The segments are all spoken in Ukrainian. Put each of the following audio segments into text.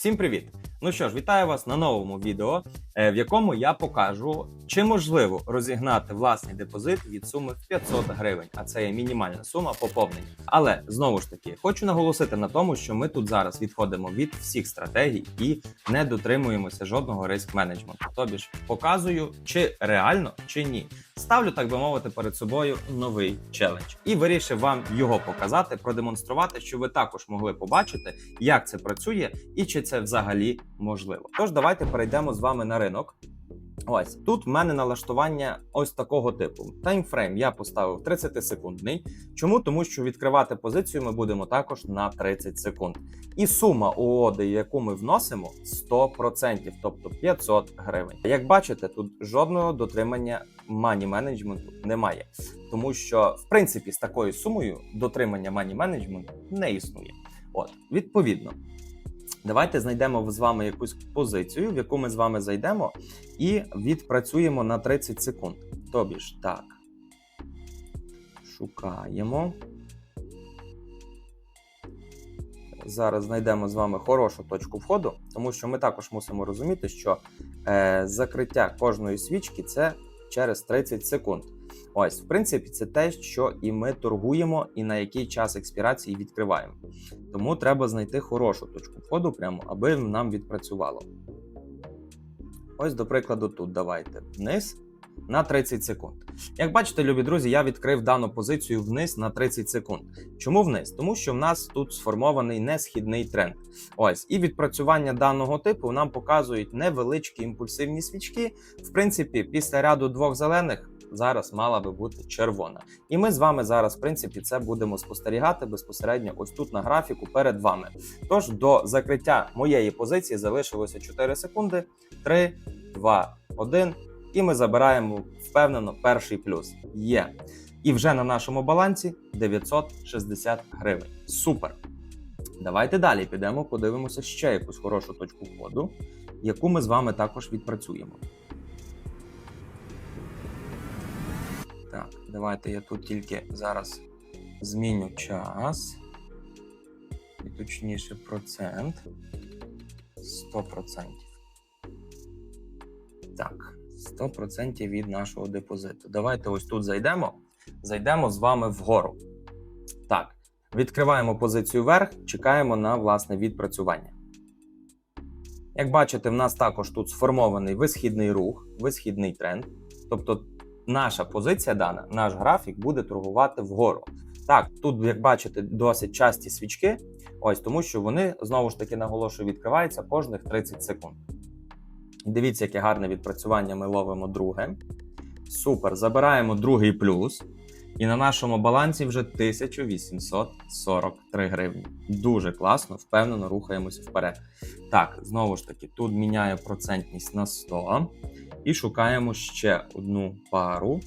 Всім привіт! Ну що ж, вітаю вас на новому відео, е, в якому я покажу, чи можливо розігнати власний депозит від суми в 500 гривень, а це є мінімальна сума поповнення. Але знову ж таки, хочу наголосити на тому, що ми тут зараз відходимо від всіх стратегій і не дотримуємося жодного риск менеджменту. Тобі ж показую, чи реально, чи ні. Ставлю, так би мовити, перед собою новий челендж і вирішив вам його показати, продемонструвати, щоб ви також могли побачити, як це працює і чи це взагалі можливо. Тож давайте перейдемо з вами на ринок. Ось тут в мене налаштування ось такого типу. Таймфрейм я поставив 30 секундний. Чому? Тому що відкривати позицію ми будемо також на 30 секунд. І сума угоди, яку ми вносимо, 100%, тобто 500 гривень. Як бачите, тут жодного дотримання мані менеджменту немає, тому що в принципі з такою сумою дотримання мані менеджменту не існує. От, відповідно. Давайте знайдемо з вами якусь позицію, в яку ми з вами зайдемо, і відпрацюємо на 30 секунд. Тобі ж так. Шукаємо. Зараз знайдемо з вами хорошу точку входу, тому що ми також мусимо розуміти, що е, закриття кожної свічки це через 30 секунд. Ось, в принципі, це те, що і ми торгуємо, і на який час експірації відкриваємо. Тому треба знайти хорошу точку входу, прямо, аби нам відпрацювало. Ось, до прикладу, тут давайте вниз на 30 секунд. Як бачите, любі друзі, я відкрив дану позицію вниз на 30 секунд. Чому вниз? Тому що в нас тут сформований несхідний тренд. Ось, і відпрацювання даного типу нам показують невеличкі імпульсивні свічки. В принципі, після ряду двох зелених зараз мала би бути червона. І ми з вами зараз, в принципі, це будемо спостерігати безпосередньо ось тут на графіку перед вами. Тож до закриття моєї позиції залишилося 4 секунди. 3, 2, 1. І ми забираємо впевнено перший плюс. Є. І вже на нашому балансі 960 гривень. Супер! Давайте далі підемо, подивимося ще якусь хорошу точку входу, яку ми з вами також відпрацюємо. Так, давайте я тут тільки зараз зміню час. І точніше процент. 100%. Так, 100% від нашого депозиту. Давайте ось тут зайдемо. Зайдемо з вами вгору. Так, відкриваємо позицію вверх, чекаємо на власне відпрацювання. Як бачите, в нас також тут сформований висхідний рух, висхідний тренд. Тобто наша позиція дана, наш графік буде торгувати вгору. Так, тут, як бачите, досить часті свічки. Ось тому, що вони знову ж таки наголошую, відкриваються кожних 30 секунд. Дивіться, яке гарне відпрацювання ми ловимо друге. Супер. Забираємо другий плюс. І на нашому балансі вже 1843 гривні. Дуже класно, впевнено, рухаємося вперед. Так, знову ж таки, тут міняю процентність на 100 і шукаємо ще одну пару.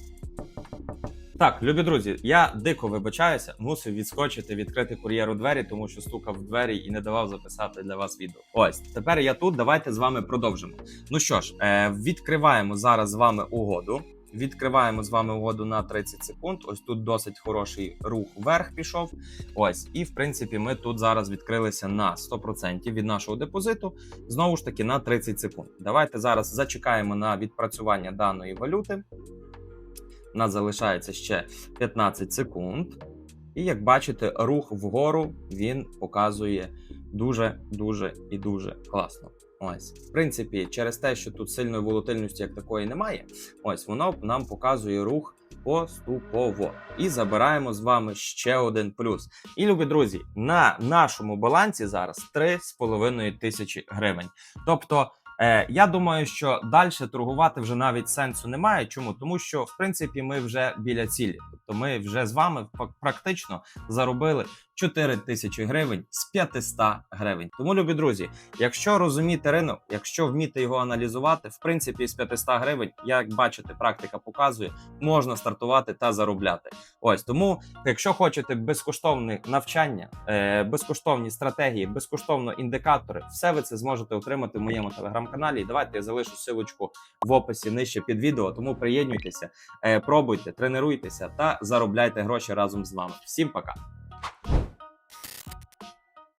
Так, любі друзі, я дико вибачаюся, мусив відскочити, відкрити кур'єру двері, тому що стукав в двері і не давав записати для вас відео. Ось тепер я тут. Давайте з вами продовжимо. Ну що ж, е, відкриваємо зараз з вами угоду. Відкриваємо з вами угоду на 30 секунд. Ось тут досить хороший рух вверх пішов. Ось, і в принципі, ми тут зараз відкрилися на 100% від нашого депозиту. Знову ж таки, на 30 секунд. Давайте зараз зачекаємо на відпрацювання даної валюти. У нас залишається ще 15 секунд. І як бачите, рух вгору він показує дуже, дуже і дуже класно. Ось, в принципі, через те, що тут сильної волатильності як такої немає, ось воно нам показує рух поступово. І забираємо з вами ще один плюс. І, любі друзі, на нашому балансі зараз 3,5 тисячі гривень. Тобто. Е, я думаю, що далі торгувати вже навіть сенсу немає. Чому? Тому що в принципі ми вже біля цілі. Тобто ми вже з вами практично заробили 4 тисячі гривень з 500 гривень. Тому, любі друзі, якщо розуміти ринок, якщо вміти його аналізувати, в принципі, з 500 гривень, як бачите, практика показує, можна стартувати та заробляти. Ось тому, якщо хочете безкоштовне навчання, е, безкоштовні стратегії, безкоштовно індикатори, все ви це зможете отримати в моєму телеграм-каналі. Давайте я залишу силочку в описі нижче під відео. Тому приєднуйтеся, е, пробуйте, тренуйтеся та заробляйте гроші разом з нами. Всім пока.